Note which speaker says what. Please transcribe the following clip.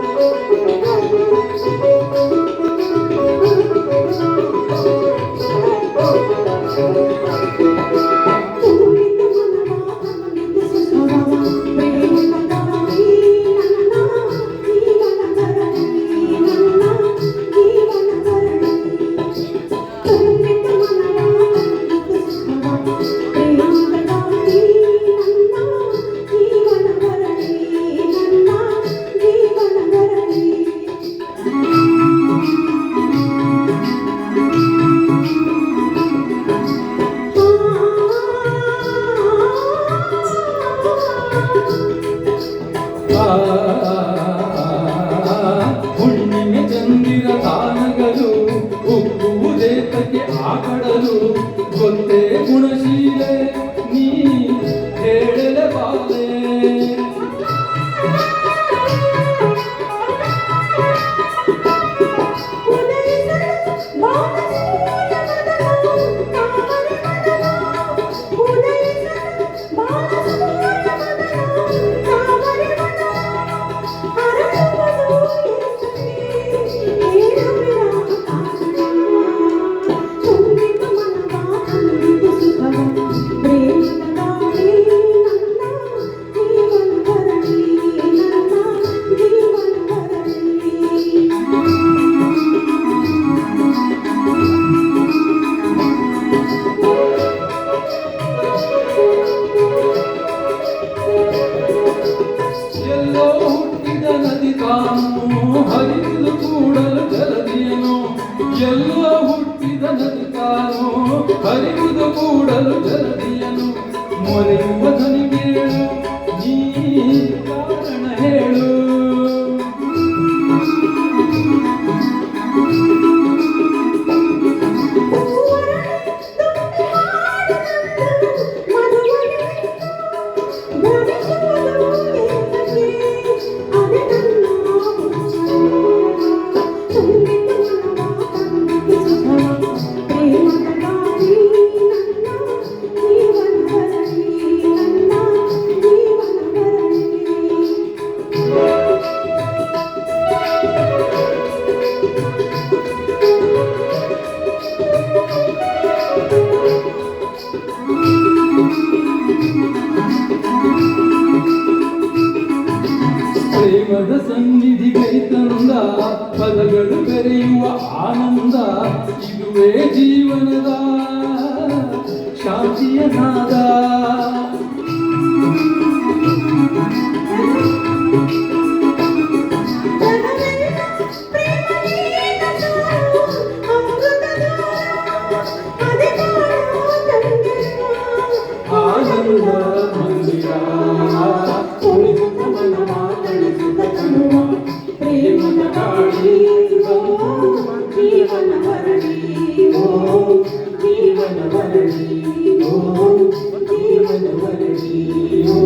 Speaker 1: Música করতে মুড়শি ಎಲ್ಲೋ ಹುಟ್ಟಿದ ನದಿ ತಾನು, ಹರಿದು ಕೂಡಲು ಜಲದಿಯನು ಎಲ್ಲ ಹುಟ್ಟಿದ ನದಿ ತಾನು, ಹರಿದು ಕೂಡಲು ಜಲದಿಯನು ಮೊರೆಯುವ ಧ್ವನಿಗೇಳು ಶಿವದ ಸನ್ನಿಧಿ ಕೈತಂದ ಪದಗಳು ಬೆರೆಯುವ ಆನಂದ ಇದುವೇ ಜೀವನದ ಶಾಂತಿಯ ನಾದ ಆನಂದ ಮಂದಿರ deles.